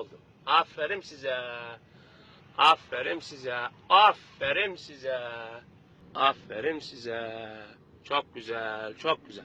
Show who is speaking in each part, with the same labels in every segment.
Speaker 1: oldu. Aferin size. Aferin size. Aferin size. Aferin size. Çok güzel, çok güzel.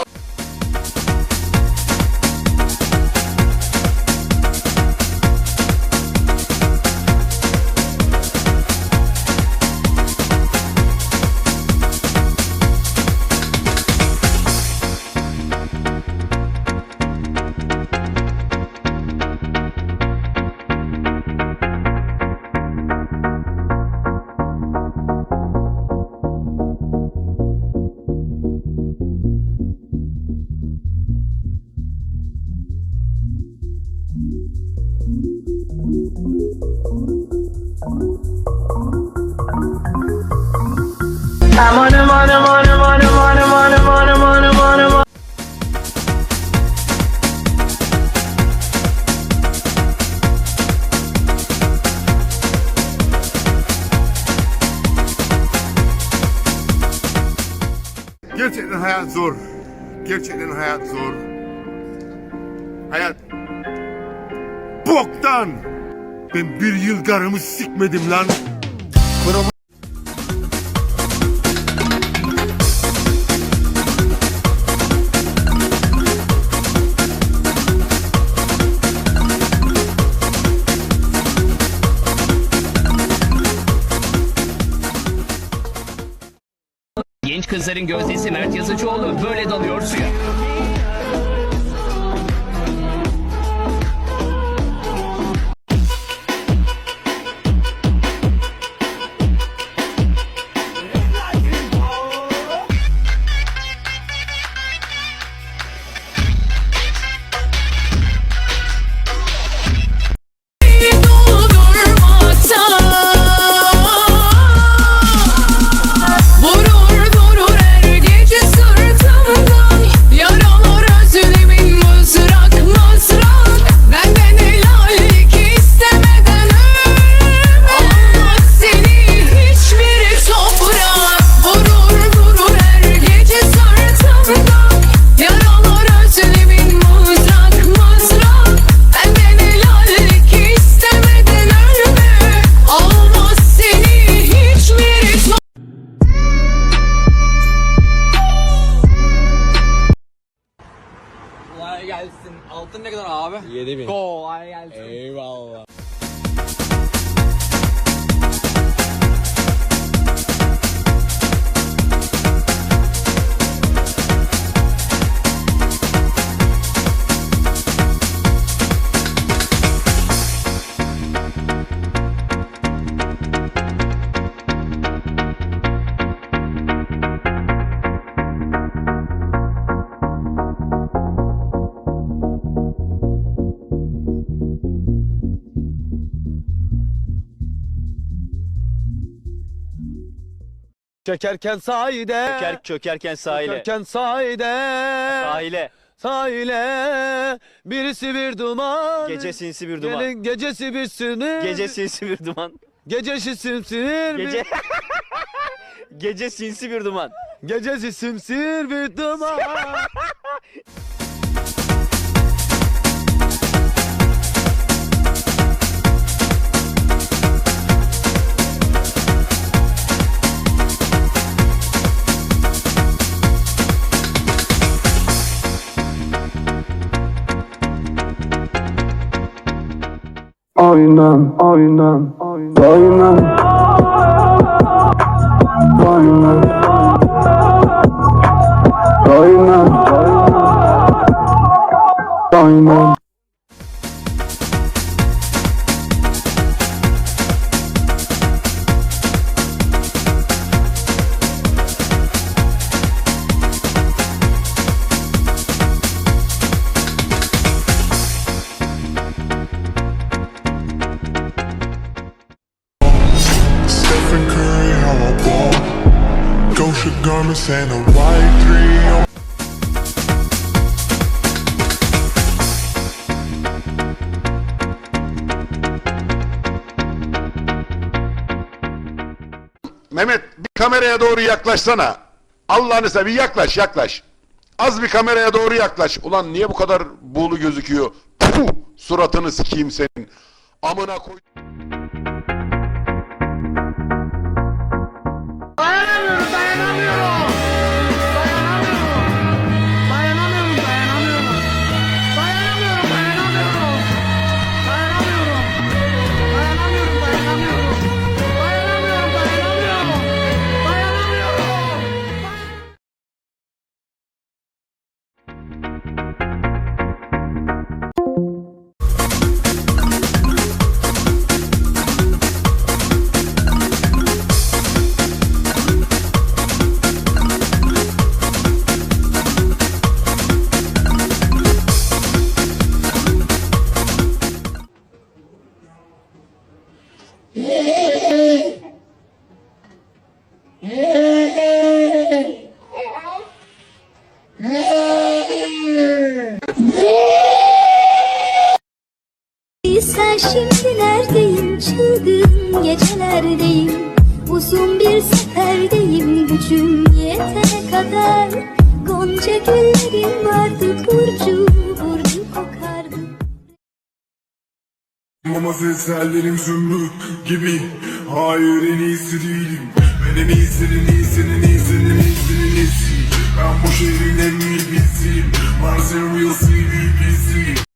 Speaker 2: Gerçekten hayat zor. Gerçekten hayat zor. Hayat boktan. Ben bir yıl karımı sikmedim lan.
Speaker 3: Kızların gözdesi Mert Yazıcıoğlu böyle dalıyor suya.
Speaker 4: four 喎
Speaker 5: Çekerken sahide.
Speaker 6: Çöker, çökerken sahile.
Speaker 5: Çekerken sahide.
Speaker 6: Sahile.
Speaker 5: Sahile. Birisi bir duman.
Speaker 6: Gece sinsi bir duman.
Speaker 5: Gelin gecesi bir sinir.
Speaker 6: Gece sinsi bir duman.
Speaker 5: Gecesi simsir bir.
Speaker 6: Gece Gece sinsi bir duman.
Speaker 5: Gecesi simsir bir duman.
Speaker 7: Aynen, aynen, aynen. Stephen Gosha garments and a white three.
Speaker 2: Mehmet bir kameraya doğru yaklaşsana. Allah'ını seversen bir yaklaş yaklaş. Az bir kameraya doğru yaklaş. Ulan niye bu kadar buğulu gözüküyor? Puh, suratını sikeyim senin. Amına koy.
Speaker 8: Sen şimdi neredeyim? Çılgın gecelerdeyim. Uzun bir seferdeyim. Gücüm yetene kadar. Gonca güllerin vardı. Burcu burcu kokardı.
Speaker 7: Ama seslerim zümrüt gibi. Hayır en iyisi değilim. Ben en iyisinin iyisinin iyisinin iyisinin iyisi Ben bu birisiyim Mars en real CBBC